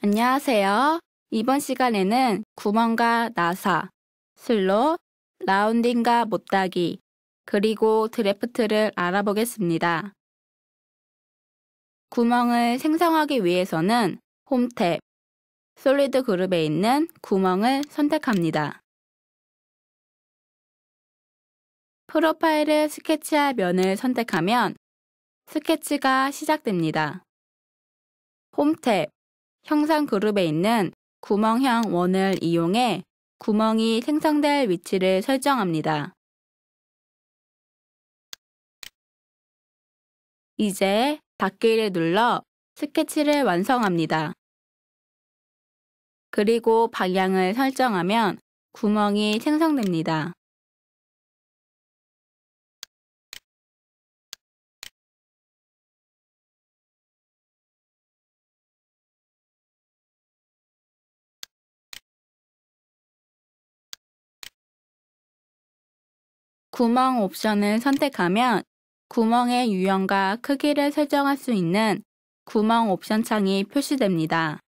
안녕하세요. 이번 시간에는 구멍과 나사, 슬롯, 라운딩과 못따기, 그리고 드래프트를 알아보겠습니다. 구멍을 생성하기 위해서는 홈탭, 솔리드 그룹에 있는 구멍을 선택합니다. 프로파일을 스케치할 면을 선택하면 스케치가 시작됩니다. 홈탭, 형상 그룹에 있는 구멍형 원을 이용해 구멍이 생성될 위치를 설정합니다. 이제 닫기를 눌러 스케치를 완성합니다. 그리고 방향을 설정하면 구멍이 생성됩니다. 구멍 옵션을 선택하면 구멍의 유형과 크기를 설정할 수 있는 구멍 옵션 창이 표시됩니다.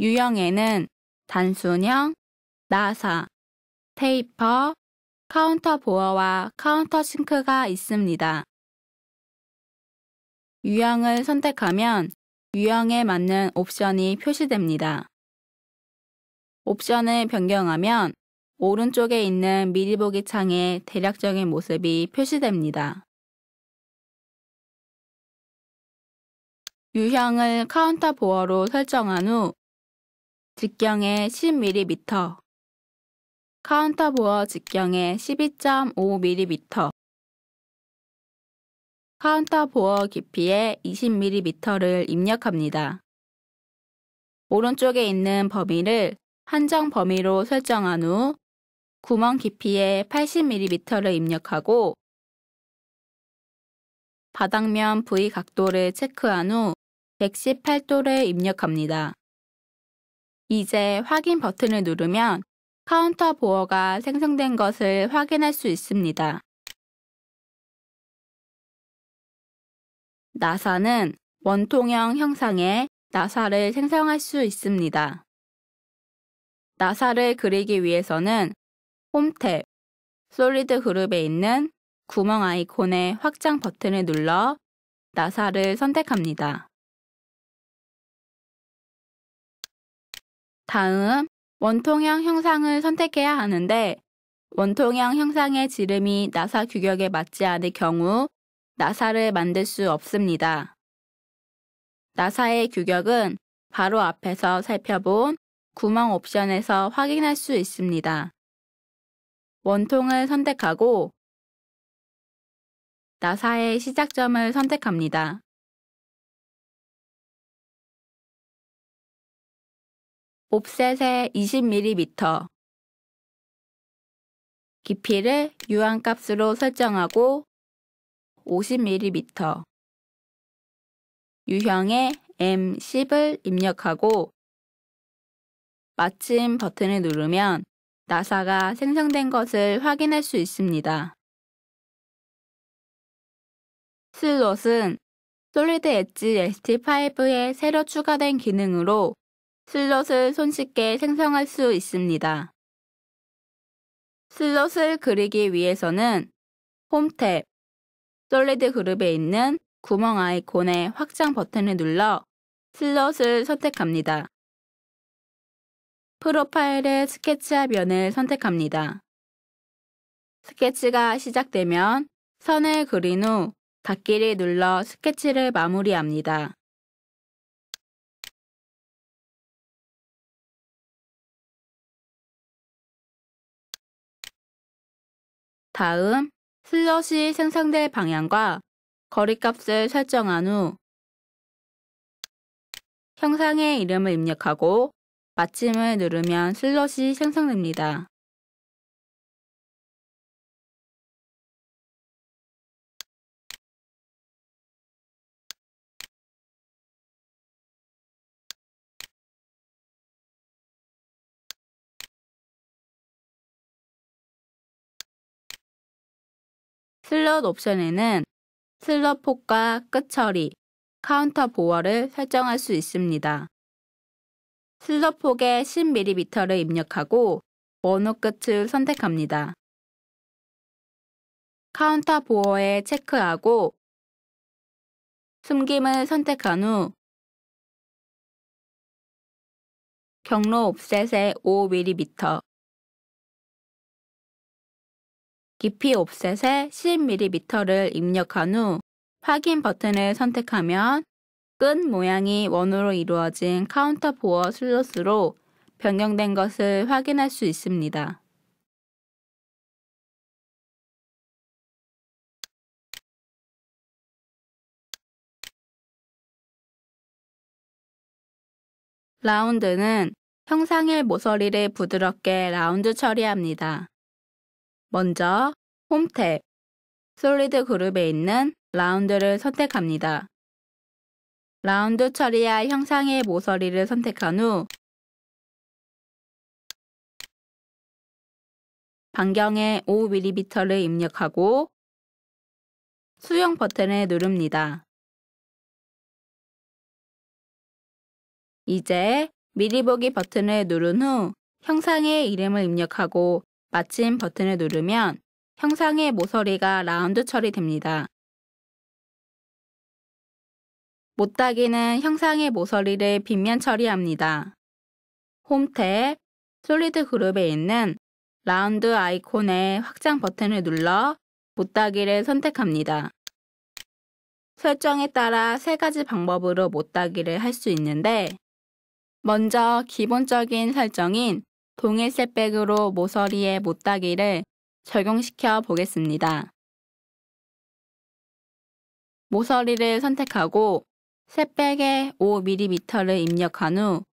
유형에는 단순형, 나사, 테이퍼, 카운터 보어와 카운터 싱크가 있습니다. 유형을 선택하면 유형에 맞는 옵션이 표시됩니다. 옵션을 변경하면 오른쪽에 있는 미리 보기 창에 대략적인 모습이 표시됩니다. 유형을 카운터 보어로 설정한 후 직경에 10mm, 카운터 보어 직경에 12.5mm, 카운터 보어 깊이에 20mm를 입력합니다. 오른쪽에 있는 범위를 한정 범위로 설정한 후 구멍 깊이에 80mm를 입력하고 바닥면 V 각도를 체크한 후 118도를 입력합니다. 이제 확인 버튼을 누르면 카운터 보어가 생성된 것을 확인할 수 있습니다. 나사는 원통형 형상의 나사를 생성할 수 있습니다. 나사를 그리기 위해서는 홈탭, 솔리드 그룹에 있는 구멍 아이콘의 확장 버튼을 눌러 나사를 선택합니다. 다음, 원통형 형상을 선택해야 하는데 원통형 형상의 지름이 나사 규격에 맞지 않을 경우 나사를 만들 수 없습니다. 나사의 규격은 바로 앞에서 살펴본 구멍 옵션에서 확인할 수 있습니다. 원통을 선택하고 나사의 시작점을 선택합니다. 옵셋에 20mm 깊이를 유한값으로 설정하고 50mm 유형에 M10을 입력하고 마침 버튼을 누르면 나사가 생성된 것을 확인할 수 있습니다. 슬롯은 솔리드 엣지 ST5에 새로 추가된 기능으로 슬롯을 손쉽게 생성할 수 있습니다. 슬롯을 그리기 위해서는 홈 탭, 솔리드 그룹에 있는 구멍 아이콘의 확장 버튼을 눌러 슬롯을 선택합니다. 프로파일의 스케치화 면을 선택합니다. 스케치가 시작되면 선을 그린 후 닫기를 눌러 스케치를 마무리합니다. 다음, 슬롯이 생성될 방향과 거리값을 설정한 후 형상의 이름을 입력하고 마침을 누르면 슬롯이 생성됩니다. 슬롯 옵션에는 슬롯 폭과 끝 처리, 카운터 보어를 설정할 수 있습니다. 슬로폭에 10mm를 입력하고 원호 끝을 선택합니다. 카운터 보어에 체크하고 숨김을 선택한 후 경로 옵셋에 5mm 깊이 옵셋에 10mm를 입력한 후 확인 버튼을 선택하면 끈 모양이 원으로 이루어진 카운터 보어 슬롯으로 변경된 것을 확인할 수 있습니다. 라운드는 형상의 모서리를 부드럽게 라운드 처리합니다. 먼저 홈 탭, 솔리드 그룹에 있는 라운드를 선택합니다. 라운드 처리할 형상의 모서리를 선택한 후 반경에 5mm를 입력하고 수용 버튼을 누릅니다. 이제 미리 보기 버튼을 누른 후 형상의 이름을 입력하고 마침 버튼을 누르면 형상의 모서리가 라운드 처리됩니다. 못따기는 형상의 모서리를 빗면 처리합니다. 홈 탭, 솔리드 그룹에 있는 라운드 아이콘의 확장 버튼을 눌러 못따기를 선택합니다. 설정에 따라 세 가지 방법으로 못따기를 할 수 있는데 먼저 기본적인 설정인 동일 셋백으로 모서리에 못따기를 적용시켜 보겠습니다. 모서리를 선택하고 셋백에 5mm를 입력한 후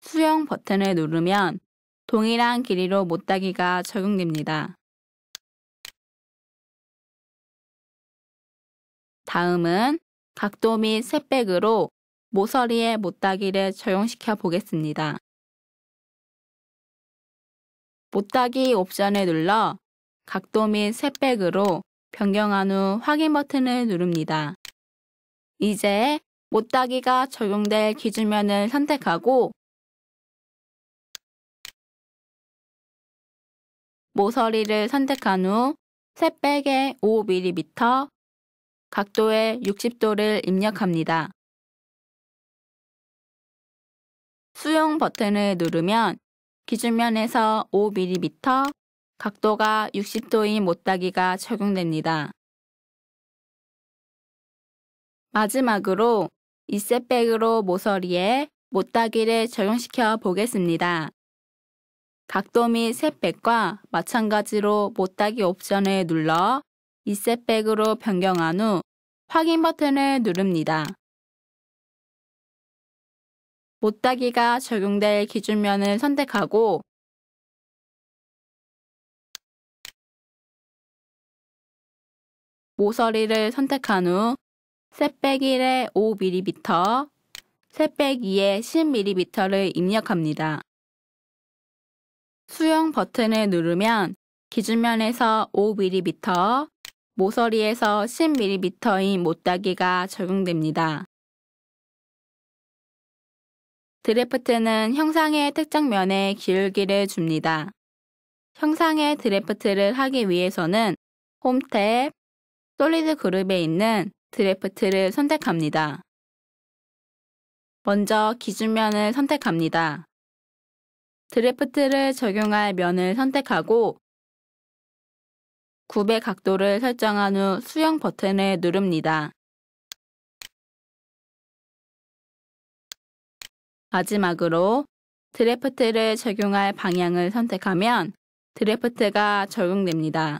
수영 버튼을 누르면 동일한 길이로 못따기가 적용됩니다. 다음은 각도 및 셋백으로 모서리에 못따기를 적용시켜 보겠습니다. 못따기 옵션을 눌러 각도 및 셋백으로 변경한 후 확인 버튼을 누릅니다. 이제 못따기가 적용될 기준면을 선택하고 모서리를 선택한 후 셋백에 5mm, 각도에 60도를 입력합니다. 수용 버튼을 누르면 기준면에서 5mm, 각도가 60도인 못따기가 적용됩니다. 마지막으로 이 셋백으로 모서리에 못따기를 적용시켜 보겠습니다. 각도 및 셋백과 마찬가지로 못따기 옵션을 눌러 이 셋백으로 변경한 후 확인 버튼을 누릅니다. 못따기가 적용될 기준면을 선택하고 모서리를 선택한 후 셋백 1에 5mm, 셋백 2에 10mm를 입력합니다. 수용 버튼을 누르면 기준면에서 5mm, 모서리에서 10mm인 못따기가 적용됩니다. 드래프트는 형상의 특정 면에 기울기를 줍니다. 형상의 드래프트를 하기 위해서는 홈 탭, 솔리드 그룹에 있는 드래프트를 선택합니다. 먼저 기준면을 선택합니다. 드래프트를 적용할 면을 선택하고 굽의 각도를 설정한 후 수영 버튼을 누릅니다. 마지막으로 드래프트를 적용할 방향을 선택하면 드래프트가 적용됩니다.